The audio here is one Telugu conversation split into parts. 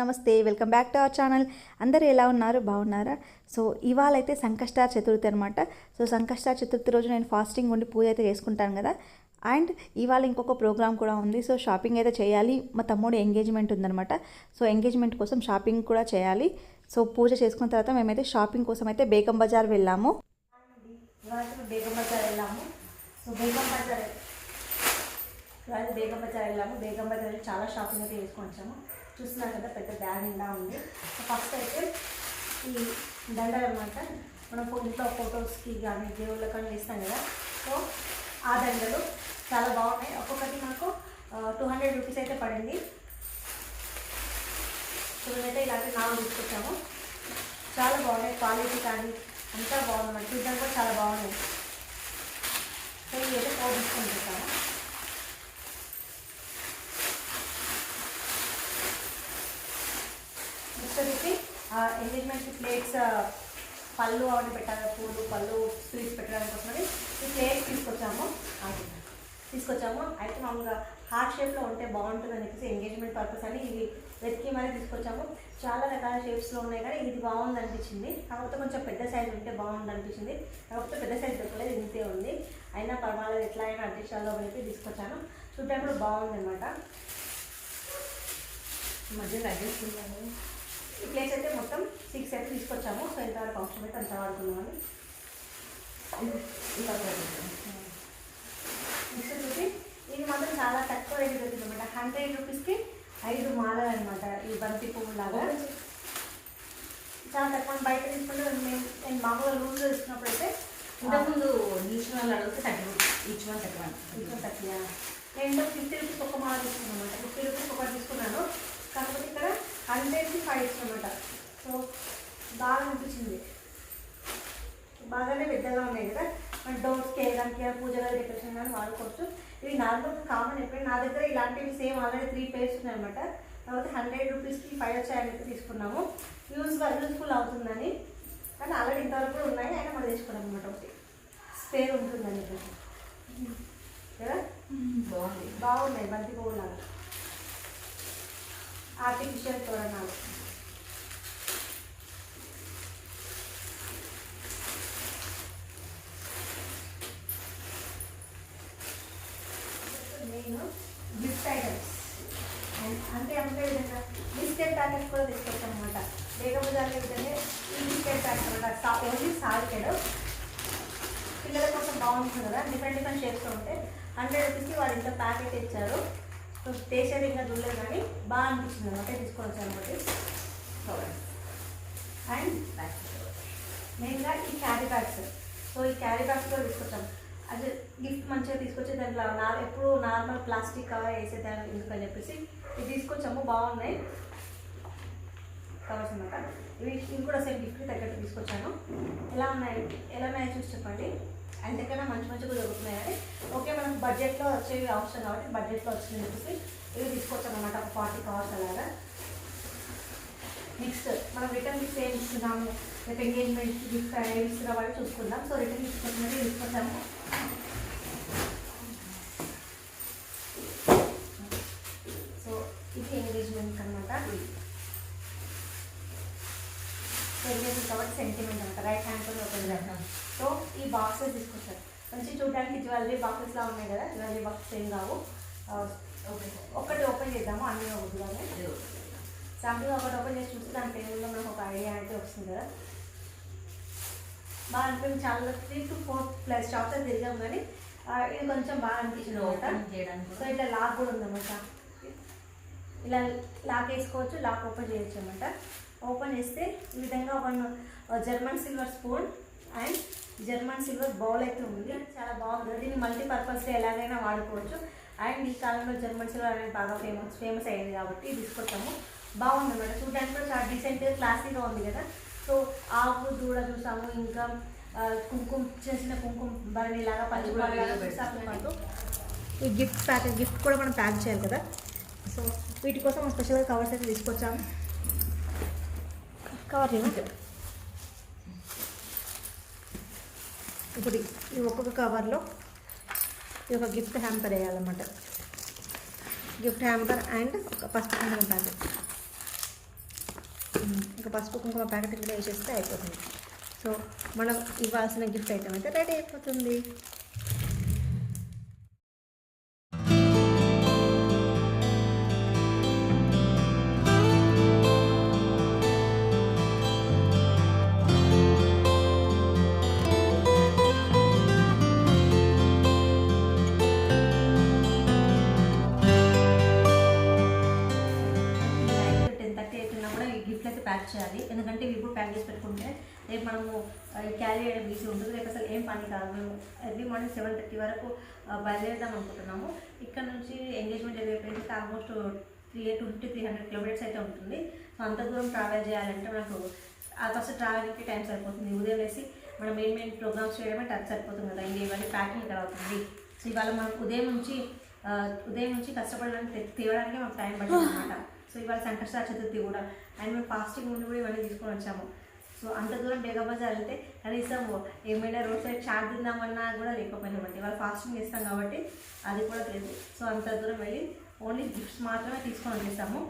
నమస్తే welcome back to our channel. అందరూ ఎలా ఉన్నారు? బాగున్నారా? సో ఇవాళ అయితే సంకష్టార చతుర్థి అనమాట సో సంకష్టార చతుర్థి రోజు నేను ఫాస్టింగ్ ఉండి పూజ అయితే చేసుకుంటాను కదా. అండ్ ఇవాళ ఇంకొక ప్రోగ్రామ్ కూడా ఉంది. సో షాపింగ్ అయితే చేయాలి. మా తమ్ముడు ఎంగేజ్మెంట్ ఉందనమాట సో ఎంగేజ్మెంట్ కోసం షాపింగ్ కూడా చేయాలి. సో పూజ చేసుకున్న తర్వాత మేమైతే షాపింగ్ కోసం అయితే బేగం బజార్ వెళ్ళాము. బేగం బజార్ వెళ్ళాము. సో బేగం బజార్ బేగం బజార్ వెళ్ళాము. బేగం బజార్ చాలా షాపింగ్ అయితే చేసుకొని వచ్చాము. చూస్తున్నారు కదా పెద్ద బ్యాగ్ ఇలా ఉంది. సో ఫస్ట్ అయితే ఈ దండలు అనమాట మనం ఇంట్లో ఫొటోస్కి కానీ దేవుళ్ళకి కానీ వేస్తాం కదా. సో ఆ దండలు చాలా బాగున్నాయి. ఒక్కొక్కటి మనకు టూ హండ్రెడ్ రూపీస్ అయితే పడింది. సో మేమైతే ఇలాంటి నాలుగు తీసుకొచ్చాము చాలా బాగున్నాయి. క్వాలిటీ కానీ అంతా బాగుంది. చూడడానికి కూడా చాలా బాగున్నాయి. సో ఇవైతే ఫోర్ తీసుకొని పెట్టాము నెక్స్ట్ వచ్చేసి ఎంగేజ్మెంట్ ప్లేట్స్ పళ్ళు అవన్నీ పెట్టాలి పూలు పళ్ళు స్వీట్స్ పెట్టడానికి ఈ ప్లేట్స్ తీసుకొచ్చాము. తీసుకొచ్చాము. అయితే మామూలుగా హార్ట్ షేప్లో ఉంటే బాగుంటుంది అని చెప్పేసి ఎంగేజ్మెంట్ పర్పస్ అని ఇవి వెతికి మరీ తీసుకొచ్చాము. చాలా రకాల షేప్స్లో ఉన్నాయి కానీ ఇది బాగుంది అనిపించింది కాకపోతే కొంచెం పెద్ద సైజ్ ఉంటే బాగుంది అనిపించింది కాకపోతే పెద్ద సైజ్ దొరకలేదు ఇంతే ఉంది. అయినా పర్వాలేదు ఎట్లా అయినా అడ్జస్ట్ అవ్వాలో అయితే తీసుకొచ్చాను. చూడడానికి కూడా బాగుంది అనమాట మధ్యలో అడ్జస్ట్ ఈ ప్లేస్ అయితే మొత్తం సిక్స్ అయితే తీసుకొచ్చాము. సో ఎంతవరకు అవసరం అయితే అంత వాడుకున్నామని నెక్స్ట్ వచ్చేసి ఇది మాత్రం చాలా తక్కువ రేట్ దొరికింది అనమాట హండ్రెడ్ రూపీస్కి ఐదు మాలలు అనమాట ఈ బంతి పువ్వు లాగా. చాలా తక్కువ. బయట తీసుకుంటే మేము నేను మామూలుగా రూమ్లో తీసుకున్నప్పుడు అయితే ఇంతకుముందు నిలిచిన వాళ్ళు అడిగితే thirty each one thirty one ఇంకో తక్కువ నేను ఫిఫ్టీ రూపీస్ ఒక మాల తీసుకున్నాను అనమాట ఫిఫ్టీ రూపీస్ ఒకటి తీసుకున్నాను. కాకపోతే ఇక్కడ హండ్రెడ్కి ఫైవ్ ఇచ్చానమాట సో బాగా అనిపించింది. బాగానే పెద్దగా ఉన్నాయి కదా. మన డోర్స్కి వేయడానికి పూజ గది డెకరేషన్ కానీ వాడుకోవచ్చు. ఇవి నార్మల్ కామన్ ఎప్పుడైనా నా దగ్గర ఇలాంటివి సేమ్ ఆల్రెడీ త్రీ పేర్స్ ఉన్నాయన్నమాట. కాబట్టి హండ్రెడ్ రూపీస్కి ఫైవ్ వచ్చాయని తీసుకున్నాము. యూస్గా యూస్ఫుల్ అవుతుందని. కానీ ఆల్రెడీ ఇంతవరకు కూడా ఉన్నాయి. అయినా మనం తీసుకున్నాం అనమాట ఒకటి. స్పేర్ ఉంటుందని కదా? బాగుంది. బాగున్నాయి బంతి పువ్వులాగా. ఆర్టిఫిషియల్ తోరణాలు నేను గిఫ్ట్ ఐటమ్స్ అంతే అంతే విధంగా బిస్కెట్ ప్యాకెట్ కూడా తీసుకొచ్చాను అనమాట బేగబజార్ విధంగా ఈ బిస్కెట్ ప్యాకెట్ అనమాట. ఓన్లీ సాల్టెడ్ పిల్లల కోసం బాగుంటుంది కదా. డిఫరెంట్ డిఫరెంట్ షేప్స్ ఉంటాయి హండ్రెడ్ రూపీస్కి వాళ్ళు ఇంత ప్యాకెట్ ఇచ్చారు. టేస్ట్ అయితే ఇంకా చూడలేదు కానీ బాగా అనిపించింది అనమాట ఒకటి కవర్ అండ్ మెయిన్గా ఈ క్యారీ బ్యాగ్స్ సో ఈ క్యారీ బ్యాగ్స్ కూడా తీసుకొచ్చాం. అది గిఫ్ట్ మంచిగా తీసుకొచ్చి దాంట్లో నా ఎప్పుడు నార్మల్ ప్లాస్టిక్ కవర్ వేసేదాన్ని ఎందుకని చెప్పేసి ఇది తీసుకొచ్చాము. బాగున్నాయి. కవర్స్ అనమాట ఇవి ఇవి కూడా సేమ్ గిఫ్ట్ తగ్గట్టు తీసుకొచ్చాను. ఎలా ఉన్నాయి? ఎలా ఉన్నాయో చూసి చెప్పండి. అండ్ మంచి మంచిగా దొరుకుతున్నాయి. కానీ ఓకే మనం బడ్జెట్లో వచ్చేవి అవసరం కాబట్టి బడ్జెట్లో వచ్చింది చెప్పేసి ఇవి తీసుకొచ్చామన్నమాట ఒక ఫార్టీ కవర్స్ అలాగా. నెక్స్ట్ మనం రిటర్న్ గిఫ్ట్ ఏం ఇస్తున్నాము రేపు ఎంగేజ్మెంట్ గిఫ్ట్ ఏమి ఇస్తున్నాం చూసుకుందాం. సో రిటర్న్ గిఫ్ట్ వచ్చినది తీసుకొచ్చాము? సో ఇది ఎంగేజ్మెంట్ అనమాట ఎంగేజ్మెంట్ కాబట్టి సెంటిమెంట్ అనమాట. రైట్ హ్యాండ్తో ఒక సో ఈ బాక్సెస్ తీసుకొచ్చారు. మంచి చూడడానికి జ్యువెలరీ బాక్సెస్ లా ఉన్నాయి కదా? జ్యువెలరీ బాక్సెస్ ఏం కావు. ఒక్కటి ఓపెన్ చేద్దాము. అన్నీ ఒకటిగానే శాంపుల్ ఒకటి ఓపెన్ చేసి చూస్తే దాని పేరులో మనకు ఒక ఐడియా అయితే వస్తుంది కదా? బాగా అనిపించింది. చాలా three to four plus shops తిరిగాం కానీ ఇది కొంచెం బాగా అనిపించింది అనమాట. ఓపెన్ చేయడానికి సో ఇట్లా లాక్ కూడా ఉందన్నమాట. ఇలా లాక్ వేసుకోవచ్చు లాక్ ఓపెన్ చేయొచ్చు అనమాట ఓపెన్ చేస్తే ఈ విధంగా ఒక German silver spoon and German silver bowl అయితే ఉంది. చాలా బాగుంది. దీన్ని మల్టీపర్పస్గా ఎలాగైనా వాడుకోవచ్చు. అండ్ ఈ కాలంలో జర్మన్ సిల్వర్ అనేది బాగా ఫేమస్ ఫేమస్ అయ్యింది కాబట్టి తీసుకొచ్చాము బాగుంది అనమాట చూడడానికి కూడా చాలా డీసెంట్ క్లాసీగా ఉంది కదా. సో ఆకు దూడ చూసాము. ఇంకా కుంకుమ చిన్న చిన్న కుంకుమ భరణి లాగా చూసాము మనకు ఈ గిఫ్ట్ ప్యాకెట్ గిఫ్ట్ కూడా మనం ప్యాక్ చేయాలి కదా. సో వీటి కోసం స్పెషల్గా కవర్స్ అయితే తీసుకొచ్చాము. కవర్ చేయండి ఇప్పుడు ఈ ఒక్కొక్క కవర్లో ఈ ఒక గిఫ్ట్ హ్యాంపర్ వేయాలన్నమాట. గిఫ్ట్ హ్యాంపర్ అండ్ ఒక పసుపు కుంకుమ ప్యాకెట్. ఇంకా పసుపు కుంకుమ ప్యాకెట్ కూడా వేసేస్తే అయిపోతుంది. సో మనం ఇవ్వాల్సిన గిఫ్ట్ ఐటమ్ అయితే రెడీ అయిపోతుంది. గిఫ్ట్ చేయాలి. ఎందుకంటే ఇవి ఇప్పుడు ప్యాక్ చేసి పెట్టుకుంటే రేపు మనము క్యారీ చేయడం ఈజీ ఉంటుంది. రేపు అసలు ఏం పని కాదు. మేము ఎర్లీ మార్నింగ్ సెవెన్ థర్టీ వరకు బయలుదేరుదాం అనుకుంటున్నాము. ఇక్కడ నుంచి ఎంగేజ్మెంట్ జరిగే almost three twenty three hundred kilometres అయితే ఉంటుంది. సో అంత దూరం ట్రావెల్ చేయాలంటే మనకు ఫస్ట్ ట్రావెలింగ్కి టైం సరిపోతుంది. ఉదయం వేసి మనం మెయిన్ మెయిన్ ప్రోగ్రామ్స్ చేయడమే టైం సరిపోతుంది కదా. ఇంకా ఇవన్నీ ప్యాకింగ్ ఇక్కడ అవుతుంది సో ఇవాళ మనం ఉదయం నుంచి ఉదయం నుంచి కష్టపడడానికి తేవడానికి మాకు టైం పడుతుంది అనమాట సో ఇవాళ సంకష్ట చతుర్థి కూడా. అండ్ మేము ఫాస్టింగ్ ఉండి కూడా ఇవన్నీ తీసుకొని వచ్చాము. సో అంత దూరం బేగబజార్ వెళ్తే కనీసం ఏమైనా రోడ్ సైడ్ చాట్ తిందామన్నా కూడా లేకపోయినామండి ఇవాళ ఫాస్టింగ్ చేస్తాం కాబట్టి అది కూడా లేదు సో అంత దూరం వెళ్ళి ఓన్లీ గిఫ్ట్స్ మాత్రమే తీసుకొని వచ్చేసాము.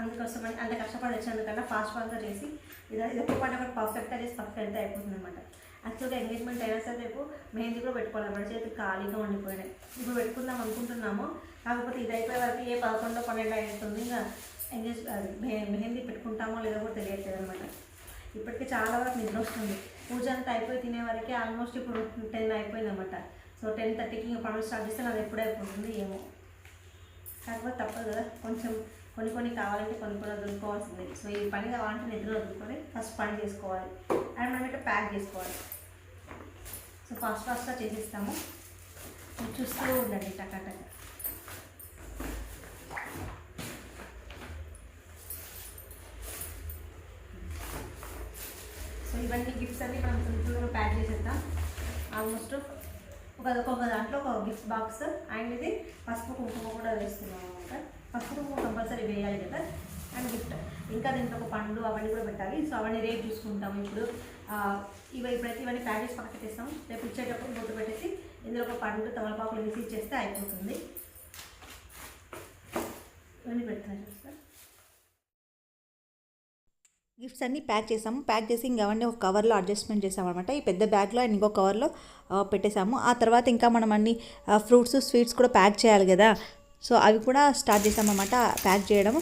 అందుకోసం అంత కష్టపడి వచ్చినందుకన్నా ఫాస్ట్ ఫాస్ట్గా చేసి ఇది ఇది ఒక్క పంట పర్ఫెక్ట్గా చేసి పర్ఫెక్ట్గా అయిపోతుంది అనమాట యాక్చువల్గా ఎంగేజ్మెంట్ అయినా సరే రేపు మెహందీ కూడా పెట్టుకోవాలి మన చేతికి ఖాళీగా ఉండిపోయినాయి. ఇప్పుడు పెట్టుకుందాం అనుకుంటున్నాము. కాకపోతే ఇది అయిపోయే వరకు ఏ పదకొండో పన్నెండు అవుతుంది ఇంకా ఎంగేజ్ అది మెహందీ పెట్టుకుంటామో లేదో కూడా తెలియట్లేదు అనమాట ఇప్పటికే చాలా వరకు నిద్ర వస్తుంది. పూజ అంతా అయిపోయి తినే వరకే ఆల్మోస్ట్ ఇప్పుడు టెన్ అయిపోయింది అనమాట సో టెన్ థర్టీకి ఇంకా పనులు స్టార్ట్ చేస్తే అది ఎప్పుడు అయిపోతుంది ఏమో. కాకపోతే తప్పదు కదా. కొంచెం కొన్ని కొన్ని కావాలంటే కొన్ని కొన్ని వదులుకోవాల్సింది. సో ఈ పని కావాలంటే నిద్ర వదులుకొని ఫస్ట్ పని చేసుకోవాలి. అండ్ మనం ఇక్కడ ప్యాక్ చేసుకోవాలి. ఫాస్ట్ ఫాస్ట్గా చేసేస్తాము. చూస్తూ ఉండండి టకాటక. సో ఇవన్నీ గిఫ్ట్స్ అన్ని మనం సింపుల్గా ప్యాక్ చేసేద్దాం. ఆల్మోస్ట్ ఒక ఒక్కొక్క దాంట్లో ఒక గిఫ్ట్ బాక్స్ అండ్ ఇది పసుపు కుంకుమ కూడా వేస్తున్నాం అనమాట పసుపు కుంకుమ కంపల్సరీ వేయాలి కదా. అండ్ గిఫ్ట్ ఇంకా దీంట్లో ఒక పండు అవన్నీ కూడా పెట్టాలి. సో అవన్నీ రేపు చూసుకుంటాము. ఇప్పుడు ఆ, ఇవి ఇప్పుడైతే ఇవన్నీ ప్యాక్ చేసి పక్కన పెట్టేస్తాం రేపు ఇచ్చేటప్పుడు బొట్టు పెట్టేసి ఇందులో ఒక పండు తమలపాకులు వేసి ఇచ్చేస్తే అయిపోతుంది. ఇవన్నీ పెడుతున్నా చూస్తా గిఫ్ట్స్ అన్నీ ప్యాక్ చేసాము. ప్యాక్ చేసి ఇంకా అవన్నీ ఒక కవర్లో అడ్జస్ట్మెంట్ చేసాము అనమాట ఈ పెద్ద బ్యాగ్లో అండ్ ఇంకో కవర్లో పెట్టేసాము. ఆ తర్వాత ఇంకా మనం అన్ని ఫ్రూట్స్ స్వీట్స్ కూడా ప్యాక్ చేయాలి కదా. సో అవి కూడా స్టార్ట్ చేసామన్నమాట ప్యాక్ చేయడం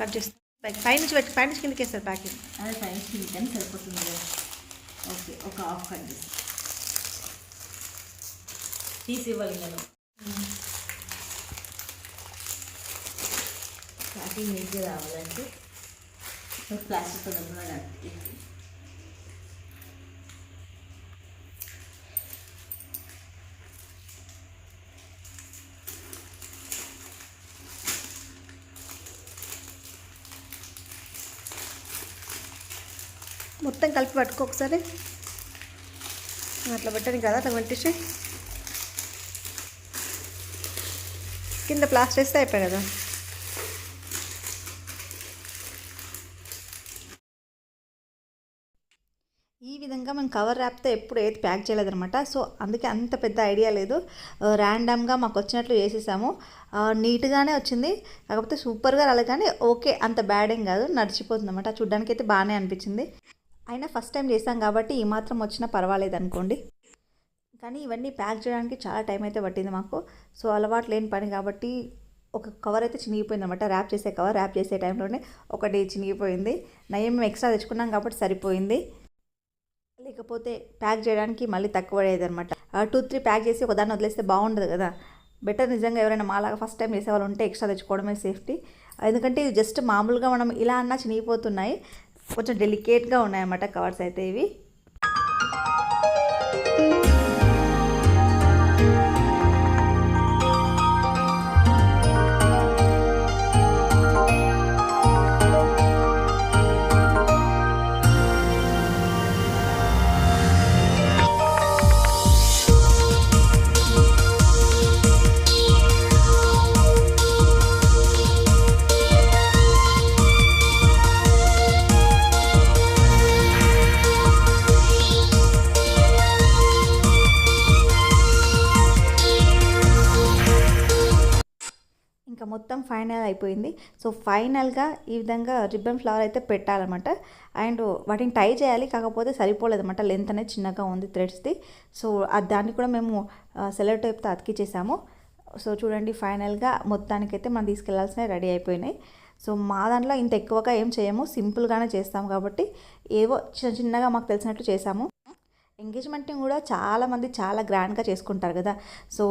కట్ చేస్తాం. పై నుంచి పెట్టి పై నుంచి కిందకి వేస్తారు ప్యాకింగ్ అదే సైజ్ తింటాను సరిపోతుంది ఓకే ఒక హాఫ్ కండి తీసి ఇవ్వాలి నేను ప్యాకింగ్ నీట్గా రావాలంటే ప్లాస్టిక్ మొత్తం కలిపి పట్టుకో ఒకసారి. అట్లా పెట్టాను కదా అట్లా పట్టేసి. కింద ప్లాస్టర్ వేస్తే అయిపోయి కదా. ఈ విధంగా మేము కవర్ ర్యాప్తో ఎప్పుడు ఏది ప్యాక్ చేయలేదన్నమాట. సో అందుకే అంత పెద్ద ఐడియా లేదు. ర్యాండమ్గా మాకు వచ్చినట్లు చేసేసాము. నీట్గానే వచ్చింది. కాకపోతే సూపర్గా రాలేదు కానీ ఓకే అంత బ్యాడ్ ఏం కాదు. నడిచిపోతుంది అనమాట చూడ్డానికి అయితే బాగానే అనిపించింది. అయినా ఫస్ట్ టైం చేసాం కాబట్టి ఈ మాత్రం వచ్చినా పర్వాలేదు అనుకోండి. కానీ ఇవన్నీ ప్యాక్ చేయడానికి చాలా టైం అయితే పట్టింది మాకు. సో అలవాటు లేని పని కాబట్టి ఒక కవర్ అయితే చినిగిపోయింది అనమాట ర్యాప్ చేసే కవర్ ర్యాప్ చేసే టైంలోనే ఒకటి చినిగిపోయింది. నయం మేము ఎక్స్ట్రా తెచ్చుకున్నాం కాబట్టి సరిపోయింది. లేకపోతే ప్యాక్ చేయడానికి మళ్ళీ తక్కువ పడేది అనమాట టూ త్రీ ప్యాక్ చేసి ఒకదాన్ని వదిలేస్తే బాగుండదు కదా. బెటర్ నిజంగా ఎవరైనా మాలాగా ఫస్ట్ టైం చేసే వాళ్ళు ఉంటే ఎక్స్ట్రా తెచ్చుకోవడమే సేఫ్టీ ఎందుకంటే ఇది జస్ట్ మామూలుగా మనం ఇలా అన్నా చినిగిపోతున్నాయి. కొంచెం డెలికేట్గా ఉన్నాయన్నమాట కవర్స్ అయితే ఇవి. అనేది అయిపోయింది. సో ఫైనల్గా ఈ విధంగా రిబ్బన్ ఫ్లవర్ అయితే పెట్టాలన్నమాట. అండ్ వాటిని టై చేయాలి కాకపోతే సరిపోలేదు అనమాట లెంత్ అనేది చిన్నగా ఉంది థ్రెడ్స్ది. సో అది దాన్ని కూడా మేము సెలో టైప్తో అతికిచ్చేసాము. సో చూడండి ఫైనల్గా మొత్తానికైతే మనం తీసుకెళ్ళాల్సినవి రెడీ అయిపోయినాయి. సో మా దాంట్లో ఇంత ఎక్కువగా ఏం చేయము. సింపుల్గానే చేస్తాము కాబట్టి ఏవో చిన్న చిన్నగా మాకు తెలిసినట్టు చేసాము. ఎంగేజ్మెంట్ని కూడా చాలామంది చాలా గ్రాండ్గా చేసుకుంటారు కదా. సో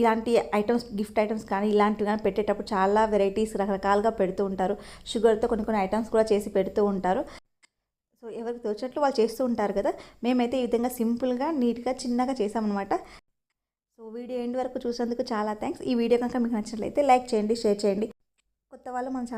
ఇలాంటి ఐటమ్స్ గిఫ్ట్ ఐటమ్స్ కానీ ఇలాంటివి కానీ పెట్టేటప్పుడు చాలా వెరైటీస్ రకరకాలుగా పెడుతూ ఉంటారు. షుగర్తో కొన్ని కొన్ని ఐటమ్స్ కూడా చేసి పెడుతూ ఉంటారు. సో ఎవరికి తోచినట్లు వాళ్ళు చేస్తూ ఉంటారు కదా. మేమైతే ఈ విధంగా సింపుల్గా నీట్గా చిన్నగా చేసామన్నమాట. సో వీడియో ఎండ్ వరకు చూసేందుకు చాలా థ్యాంక్స్ ఈ వీడియో కనుక మీకు నచ్చినట్లయితే లైక్ చేయండి షేర్ చేయండి. కొత్త వాళ్ళు మన ఛానల్